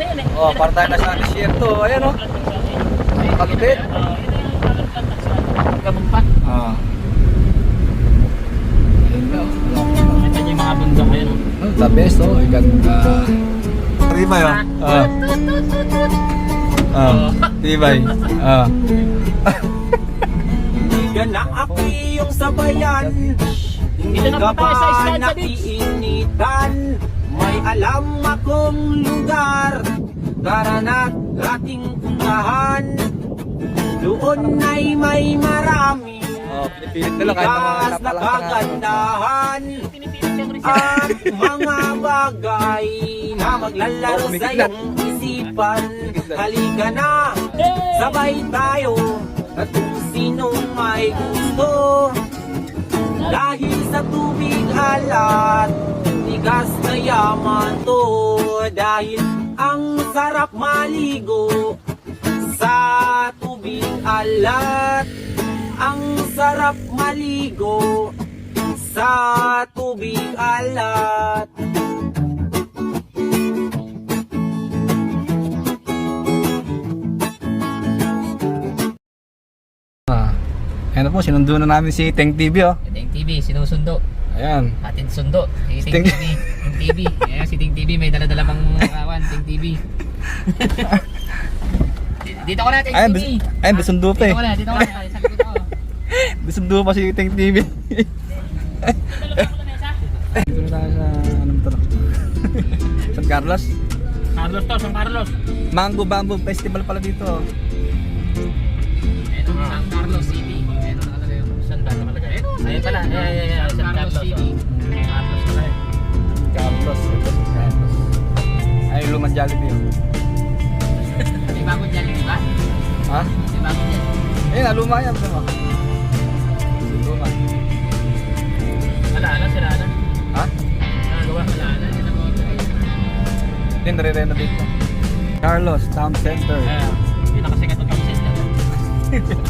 na yan eh. Oh, para tayo nasa desierto. Ayan oh. Oh, yun yung sa Gabon pa. Ah. Ito yung mga bundok ngayon. the best oh. Ganda. Tibay oh. Ah. Ah. Tibay. Ah. Hindi na ako iyong sabayan Hindi na ka po tayo sa Beach. nakiinitan May alam akong lugar. Tara na't ating puntahan Doon ay may marami Oh, pinipilit nila kahit mga Tigas na na. kagandahan. Pinipilit yung Rizal. At mga bagay na maglalaro Oh, sa iyong isipan. Halika na, sabay tayo. At kung sinong may gusto Dahil sa tubig alat Tigas na yaman to. Dahil ang sarap maligo Sa tubig alat Ang sarap maligo Sa tubig alat Ayan na po, sinundo na namin si Teng TV oh. Ito yung TV, sinusundo. Ayan. Atin sundo. Si Ting Ting- TV. Ting TV. Ayan, si Ting TV. May dala-dala pang kawan. Ting TV. Dito ko na, Ting Ayan, TV. bis- ayan, bisundo pa eh. Dito ko na, dito ko na. Ay, Sabi ko. Bisundo pa si Teng TV. Dito na tayo sa ano to? San Carlos. Carlos to, San Carlos. Mango Bamboo Festival pala dito. oh. Ayun, San Carlos City. Ayun, pala. Ayun, ayun, ayun, San Carlos City. Carlos pala eh. Carlos. Ito Carlos. Ay, lumang Jollibee. oh. May bagong di ba? Ha? May bagong dyan. Ayun, na, luma yan. Luma. Luma. Wala na, sila na. Ha? Nagawa, wala na. Yun ang mga Hindi, nare-renovate pa. Carlos Town Center. Ayun, yun ang kasi nga itong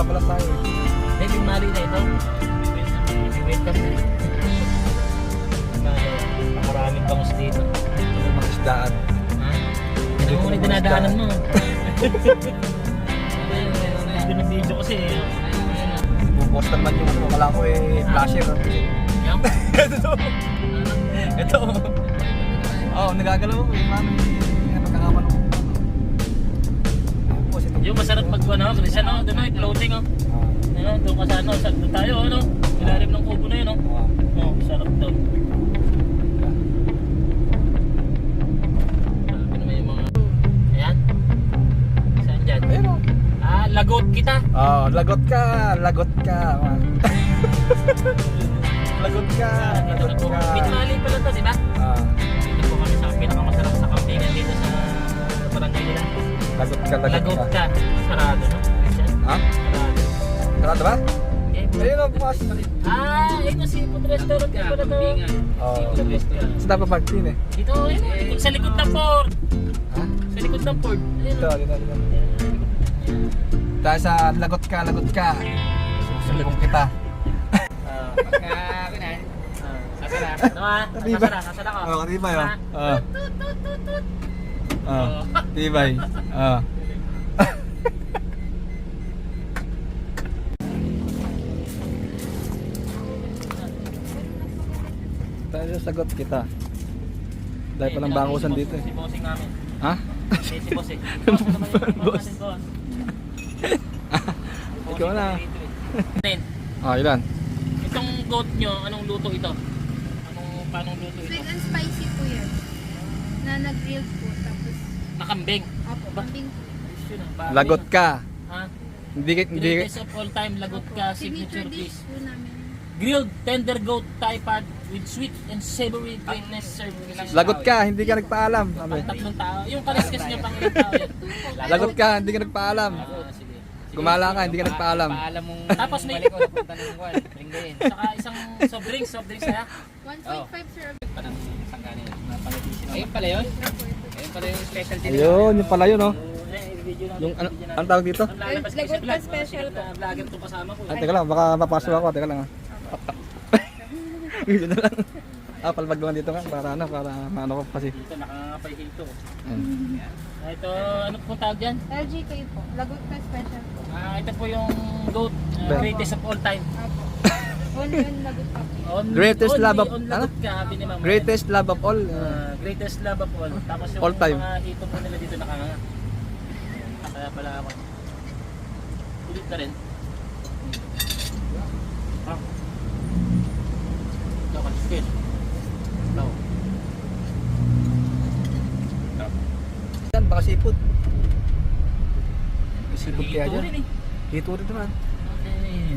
Kakaliwa pala tayo. eh. May Binmali na ito. May welcome na. Binmali. Maraming bangus dito. Ito yung mga isdaan. Ha? Yan ang muna dinadaanan mo. Video kasi. Bubukas naman yung ano, wala ko eh, flasher. Ito. Ito. Oo, oh, nagagalaw ko eh. Mami, Yung masarap mag ano, kasi ano, doon na, floating oh. Ano, doon ka sa ano, sa doon tayo ano. Ilalim ng kubo na yun oh. Oh, sarap doon. Grabe naman yung mga... Ayan. Saan dyan? Ayun o. Ah, lagot kita. Oh, lagot ka, lagot ka. lagot ka, lagot ka. Bitmali pala to, di ba? Ah, Dito po kami sa pinakamasarap sa campingan dito sa barangay nila. Lagot ka, lagot Lagot ka. Sarado, no? Christian? Ha? Sarado. Sarado ba? Ayun o, bukas. Ah, ito seafood restaurant ka pala to. Oh. Seafood restaurant. Sa dapat pagpin eh. Dito, ayun, eh, sa likod ng Ford. Ha? Sa likod ng Ford. Ayun, Dito, oh. dito, dito. Dahil sa lagot ka, lagot ka. Susulubong kita. Ah, pagka, kunan. Ah, asa na? Ano ah? Tibay. Asa na? Asa na ko? Oh, tibay oh. Ah. Ah. Ah. Tibay. Ah. Tayo sagot kita. Dahil palang bangusan dito eh. Si bossing namin. Ha? Si si bossing. Boss, naman yung Boss. boss? Ikaw na. Eh. Ah, ilan? goat nyo, anong luto ito? Anong, paano luto ito? Sweet and spicy po yan. Na nag-grilled Nakambing. opo, Ba? kambing Lagot ka. Ha? Hindi, hindi, Greatest of all time, lagot Opo, ka, signature dish. po namin. Grilled tender goat Thai pad with sweet and savory greatness served lagot ka, hindi ka nagpaalam. Sabi. Pang tatlong tao. Yung kaliskas niya pang ilang tao yan. Lagot ka, hindi ka nagpaalam. Ah, sige. Gumala ka, hindi ka nagpaalam. Paalam mong Tapos may- balik ko napunta ng kwan. Ringgayin. Saka isang soft drinks, soft drinks na 1.5 sir. Parang isang kanin. Ayun pala yun. Ayun pala yung specialty nila. Ayun, yung pala yun, oh. Yung Yung ano, anong tawag dito? Lagot pa special na vlogger to kasama ko. Ah, teka lang, baka mapasok ako. Teka lang, ah. Yun na lang. Ah, palpag naman dito nga, para ano, para maano ko kasi. Dito nakangapay dito. Ayun. Ah, Ito, ano po tawag dyan? LGK po. Lagot pa special po. Ah, ito po yung goat, uh, Ba- greatest of all time. Opo. Greatest only love of- on ano? Mama. Greatest love of all. ah. Ah, greatest love of all. Tapos yung All time. mga hito po nila dito nakanganga. Kaya pala ako. Ulit na rin. Ah. Ito, kaliskis. Ito. Yan, baka seafood. Seafood kaya Hito dyan. rin eh. Hito rin naman. Okay.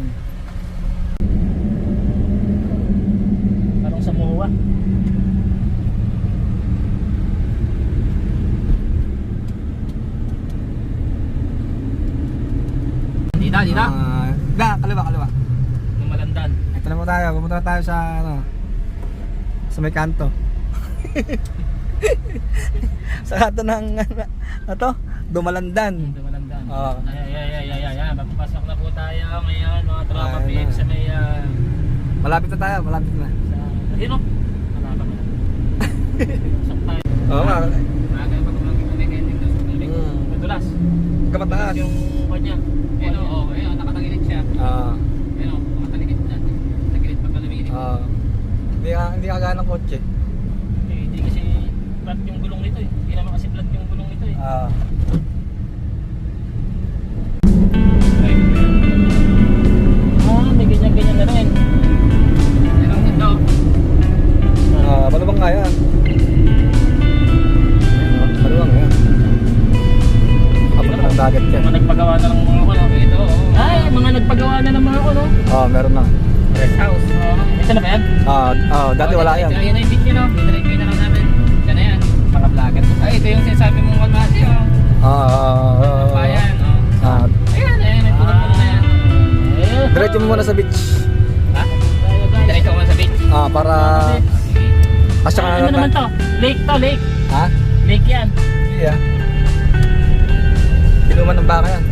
Parang sa MOA. Dito, dito. Ah, da, kaliwa, kaliwa. Lumalandan. Ito na mo tayo, sa ano, sa may kanto. sa kanto ng ano, ano to? Dumalandan. Lumalandan. Oo. Ay, ay, ay, ay, ay, ay. Papapasok na po tayo ngayon, mga tropa Ayun PM na. sa may... ah, Malapit na tayo, malapit na. sa... Hino? Malapit na. Pasok tayo. Oo nga. Maaga pa kung lang may ending doon sa tulig. Mm. Madulas. Kamataas. Yung kanya. Ayun o, oh, ayun, nakatagilid siya. Ah, Ayun o, nakatagilid siya. Tagilid pa pala may ah. Hindi ka, hindi ka gaya ng kotse. Eh, Hindi kasi flat yung gulong nito eh. Hindi naman kasi flat yung gulong nito eh. Ah. Ah, may ganyan-ganyan na rin. Ayun, ito. Ah, maluwang nga yan. Ah, Maluwang nga yan. Kapag ng dagat yan. Mga nagpagawa na ng mga ano. Ito, oh. Ay, mga nagpagawa na ng mga ano. Ah, meron na. Rest house. Oh. Ito na ba yan? Ah, ah, dati wala yan. Ayun na yung beach no? Ito na lang namin. Diyan na yan. Mga vlogger. Ay, ito yung sinasabi mong kalmati, oh. Ah, ah, ah, ah, Bayan, oh. ah. Ayan, ayan, may puno-puno na yan. Eh, Diretso mo muna sa beach. Ha? Diretso na sa beach. Ah, para... Sige. Asya ka Ano naman to? Lake to, lake. Ha? Lake yan. Hindi ah. Kinuman ng baka yan.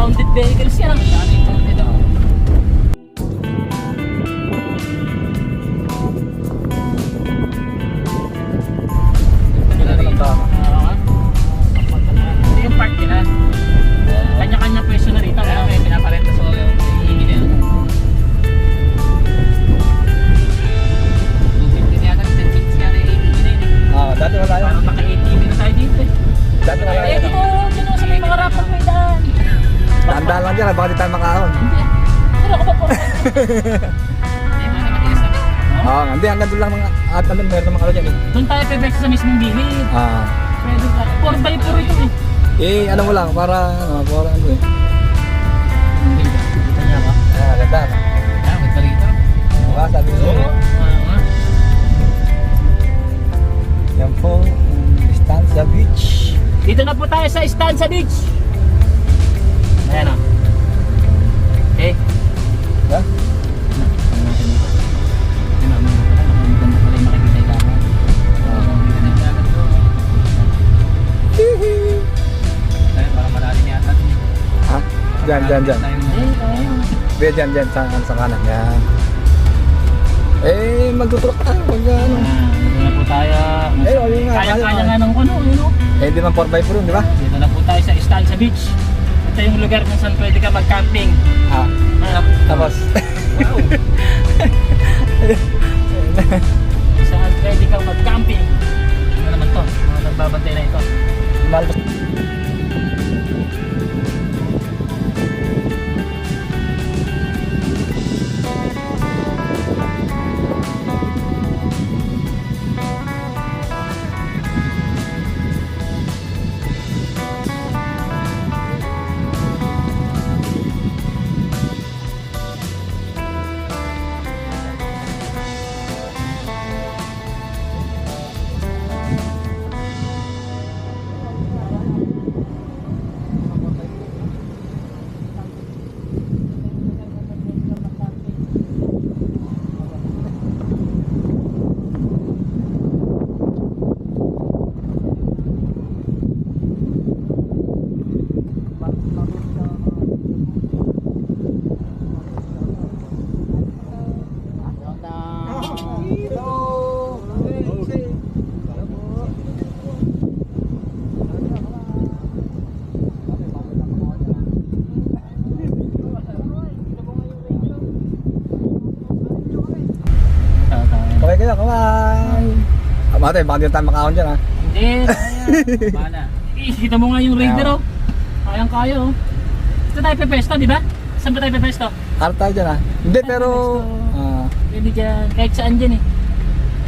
Mga impounded vehicles yan. Dami At ano, meron naman ano dyan eh. Doon tayo pwede sa mismong gilid. Ah. Pwede ka. 4 by 4 ito eh. Eh, ano mo lang, para... Ah, para ano eh. Kita niya ba? Ah, ganda. Ah, may balita. Baka sabi ko Oo. Ah, Yan po, Stanza Beach. Dito na po tayo sa Stanza Beach. Ayan o. Okay. Ha? Diyan, diyan, diyan. Hindi, diyan, diyan, sa, sa kanan. Yan. Eh, magtutulak tayo. Pag ano. Ah, Dito na po tayo. Eh, yun nga, Kaya-kaya kaya. nga ng kuno, yun. Eh, hindi man 4x4 yun, di ba? Dito na po tayo sa Stanza Beach. Ito yung lugar kung saan pwede ka mag-camping. Ah, Ah, tapos. wow. Saan pwede ka mag-camping. Ano naman to? Mga nagbabantay na ito. Mate, baka di tayo makahon dyan ha. Hindi, kaya. Bala. Eh, kita mo nga yung raider oh. Kayang kaya oh. Ito tayo pepesto, di ba? Saan ba tayo pepesto? Harap tayo dyan ha. Hindi, pero... ah, Pwede dyan, kahit saan dyan eh.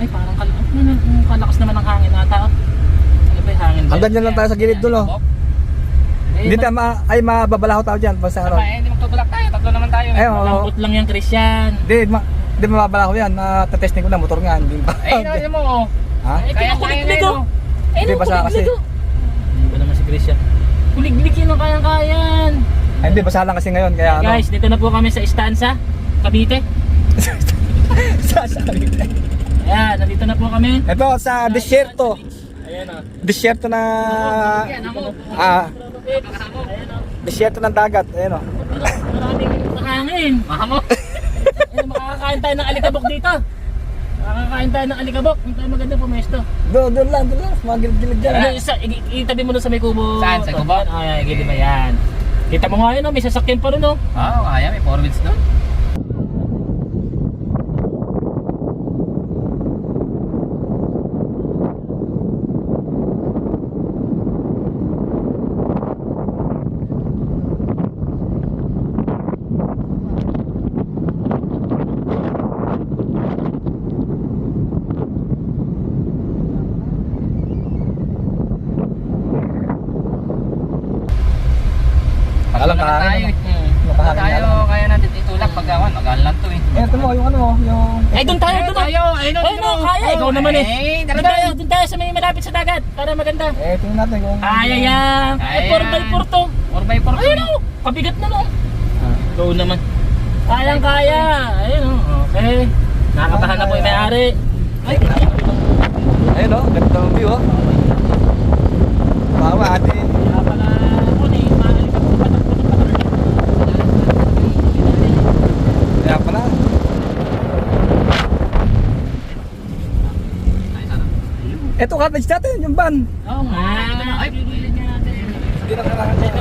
Ay, parang kal ano, ano, ang kalakas naman ng hangin ata oh. Ano ba yung hangin hanggang dyan lang tayo sa gilid doon oh. Eh, Hindi tayo ma... Ay, mababalaho tayo dyan. Basta Ano ano. eh, hindi magtutulak tayo. Tatlo naman tayo. eh. Ay, oo. Malambot lang yung Christian. Hindi, ma... Hindi mababalaho yan. Na-testing ko na, motor nga. Hindi pa. Ay, no, mo. oh. Ha? Eh, Kaya kaya oh. na, Eh, Hindi, basa kasi. oh. Hindi ba naman si Christian? Kuliglig yun ang kayang-kayan. Ay, hindi, basa lang kasi ngayon. Kaya ano. Guys, dito na po kami sa Estanza, Cavite. Sasabi. Ayan, nandito na po kami. Ito, sa desierto. Ayan oh. Desierto na... Ah, desierto ng dagat. Ayan oh. Maraming hangin. Mahamo. Ayun, makakakain tayo ng alikabok dito. Makakakain tayo ng alikabok. Ang tayo maganda pumesto. Doon, doon lang, doon lang. Mga gilid-gilid dyan. Ano, isa, itabi mo doon sa may kubo. Saan? Sa kubo? Ay, gilid ba yan? Kita mo nga yun, oh, may sasakyan pa rin, oh. Oo, kaya. May four wheels doon. Alam Tatlo ka, naman tayo. ano? eh. Ano, Kung kahangin tayo, alam. kaya natin itulak pagkawan. Magaan lang to eh. Eh, ito mo, yung ano, yung... Ay, doon tayo, doon tayo. Ayun, Ay, no, kaya. Ikaw naman eh. Eh, Doon talaga. tayo, doon tayo sa may malapit sa dagat. Para maganda. Eh, tingnan natin kung... Kaya yan. Ay, Kaya 4x4 to. 4x4. Ayun, oh. Kabigat na, no. Ah. Ikaw naman. Kayang kaya. Ayun, oh. Okay. Nakakatahan na po yung may-ari. Ay, Ayun oh, ganda ng view oh. Bawa, ate. kaya pala, ako ni, maalikabok pa ng Kaya pala. Ito cottage natin, yung van. Oo nga. Ay, gigilid nga natin. Hindi na kailangan niya.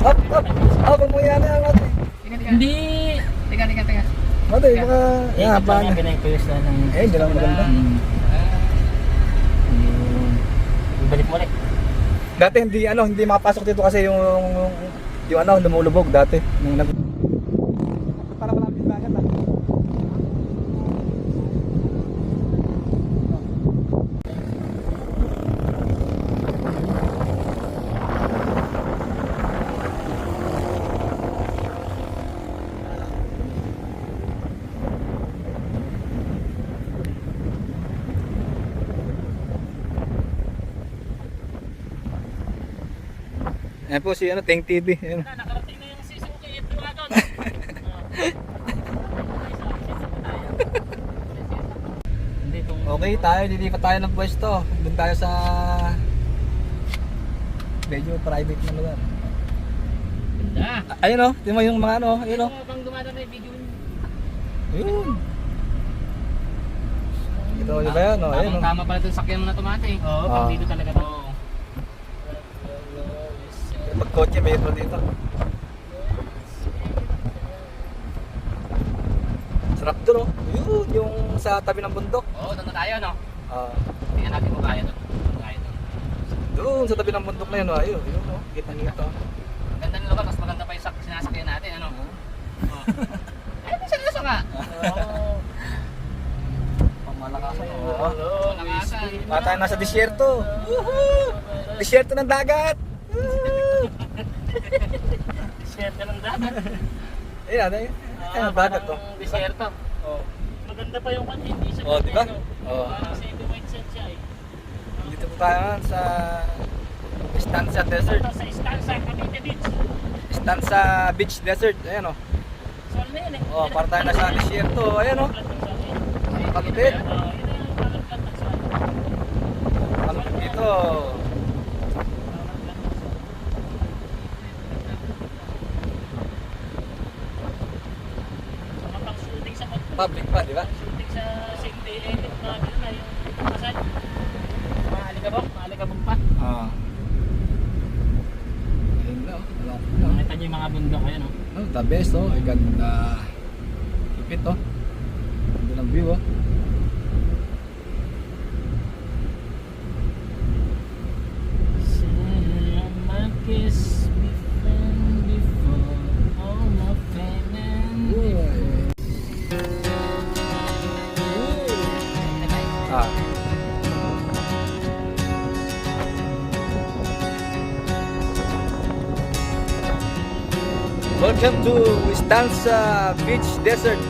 Hop, hop. Hop, ang mga yan yan, ate. Hindi. Teka, teka, teka. Ate, baka... Eh, Yan, ito nga pinag-puyos na ng... Eh, hindi lang maganda. Ibalik mo ulit. Dati hindi, ano, hindi makapasok dito kasi yung... Yung, yung ano, lumulubog dati. Nung nag... Para malapit yung dagat ah. Ayan po si ano, Teng TV. Ayan. Na, nakarating na yung Ito Wagon. Hindi itong... Okay tayo, lilipat tayo ng pwesto. Doon tayo sa medyo private na lugar. Ganda. Ayun oh, tingnan mo yung mga ano, ayun oh. Habang dumadaan yung video. Ayun. Ito, di ba yan? Oh, ayun oh. tama pala itong sakyan mo na tomate. Oo, Ah. dito talaga to. Kotse, metro dito. Sarap doon oh. Yun, yung sa tabi ng bundok. Oo, doon na tayo, no? Ah, Tingnan natin kung kaya doon. Kung kaya doon. doon sa tabi ng bundok na yun, oh. ayun, ayun oh. Kita niyo ito. Ang Ganda ng lugar, mas maganda pa yung sak- sinasakyan natin, ano? Oo. Ay, may seryoso nga. Pamalakasan oh. Oo, nakasan. Ah, tayo nasa disyerto. Woohoo! Disyerto ng dagat. Swerte ng dagat. Ayun, ano yun? Ayun, ang dagat oh. Parang Desierto. Oh. Maganda pa yung kanya, hindi siya Oh, di ba? ano, Oh. Parang semi-white sand siya eh. Dito po tayo sa Stanza Desert. Ito sa Stanza, Cavite Beach. Stanza Beach Desert. Ayan oh. Sol na yun eh. Oh, para tayo nasa disyerto. Ayan oh. Kalupit. Oh, yun ang parang plant ng sol. Kalupit dito. Mga pang shooting sa Public pa, di ba? shooting sa St. David, mga ganun na yung kasal. Mga alikabok, mga alikabok pa. Ah. Ayun na. Wala na. Nakita niyo yung mga bundok, ayan oh. Oh, the best oh. Ay ganda. Lupit oh. Ganda ng view oh. Welcome to Stanza Beach Desert.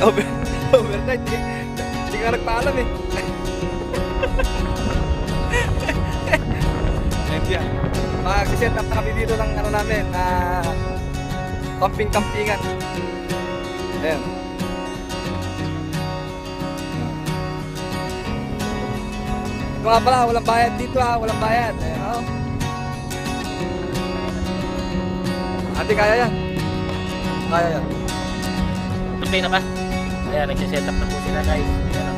Over, overnight eh. Hindi ka nagpaalam eh. Ayun yan. Mag-set up na kami dito ng ano namin na camping-campingan. Ayan. Ito nga pala, walang bayad dito ha, walang bayad. Ayan, oh. Ate, kaya yan. Kaya yan. Okay na ba? Ayan, nagsiset up na po sila guys. Ayan.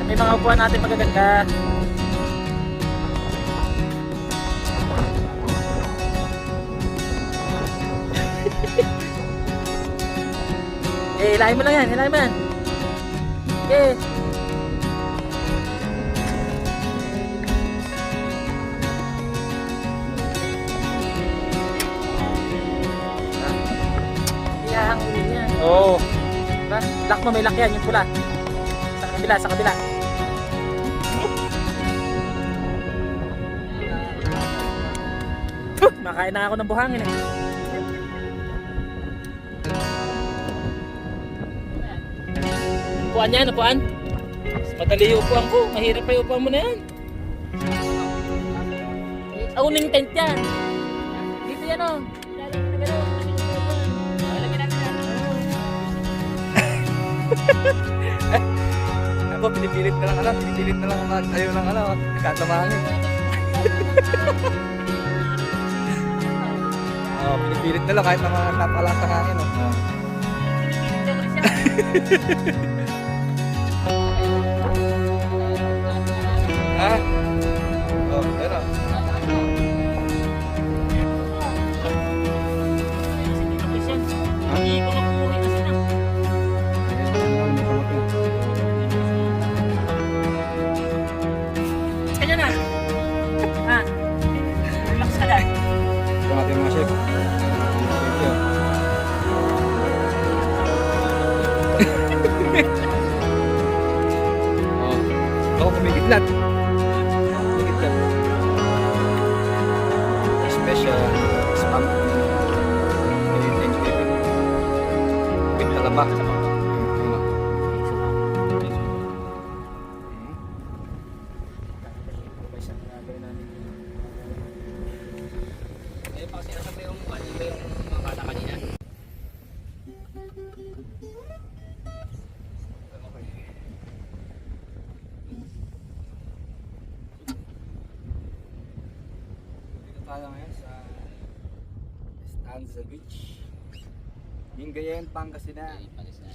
At may mga upuan natin magaganda. eh, hilahin mo lang yan, hilahin mo yan. Eh. Iyahangin Oo. Oh. Diba? Lock mo, may lock yan, yung pula. Sa kabila, sa kabila. Makain na ako ng buhangin eh. Upuan yan, upuan. Madali yung upuan ko. Mahirap pa yung upuan mo na yan. Auning tent yan. Dito yan o. Ako, pinipilit na lang ano, pinipilit na lang tayo ng ano, katamangin. Oh, pinipilit na lang kahit na mga napalas ang hangin. Oh. Ha? tayo ngayon sa Stanza Beach. Lingayen, Pangasinan. Ay, palis na.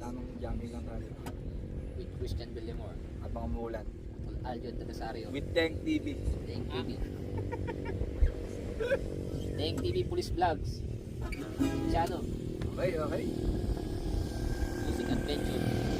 Tamang jumping lang tayo. With Christian Villamor. Habang umuulan. Aljon Tagasario. With Tank TV. Thank TV. Thank TV Police Vlogs. Channel. Okay, okay. Music Adventure.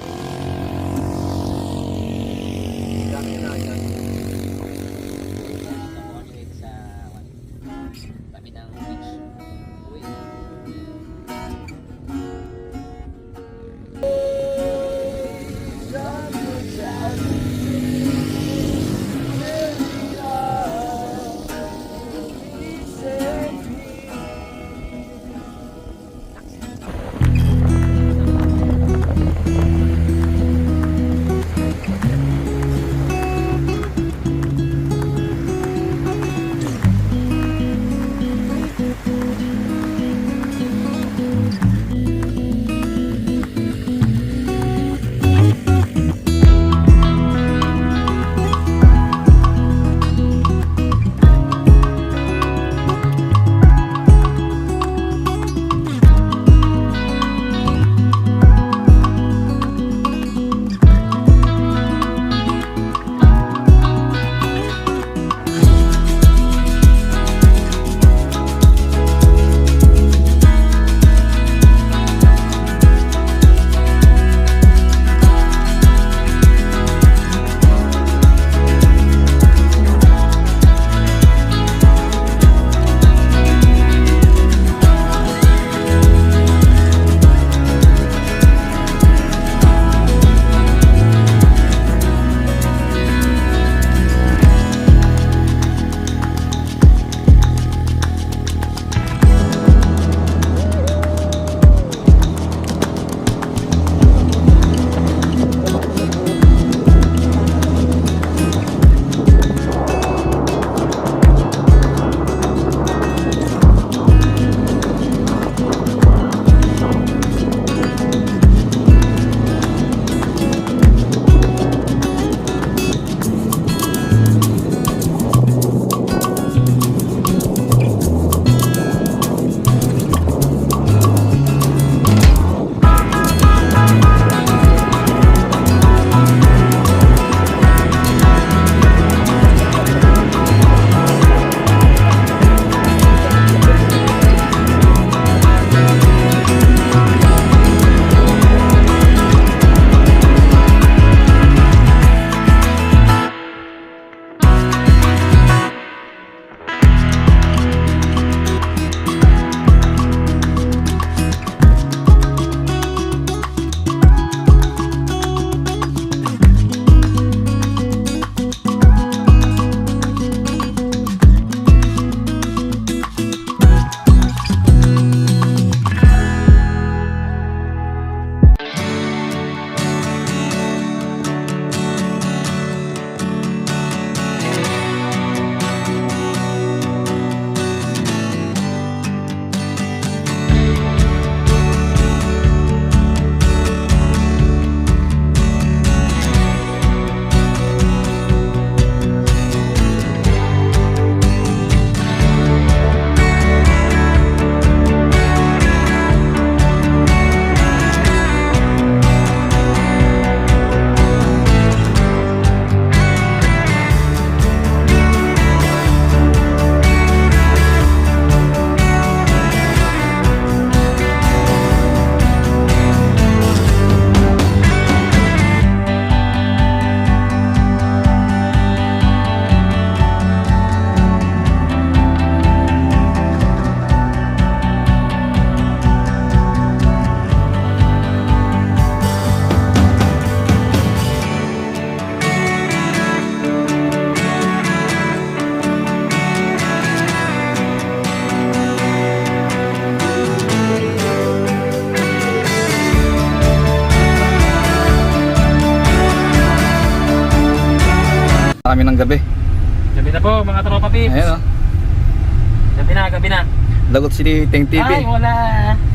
Lagot si Teng TV. Ay, wala.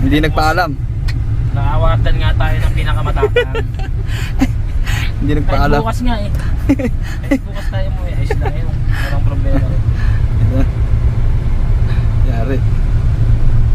Hindi nagpaalam. Naawardan nga tayo ng pinakamatapang. Hindi nagpaalam. bukas nga eh. Kahit bukas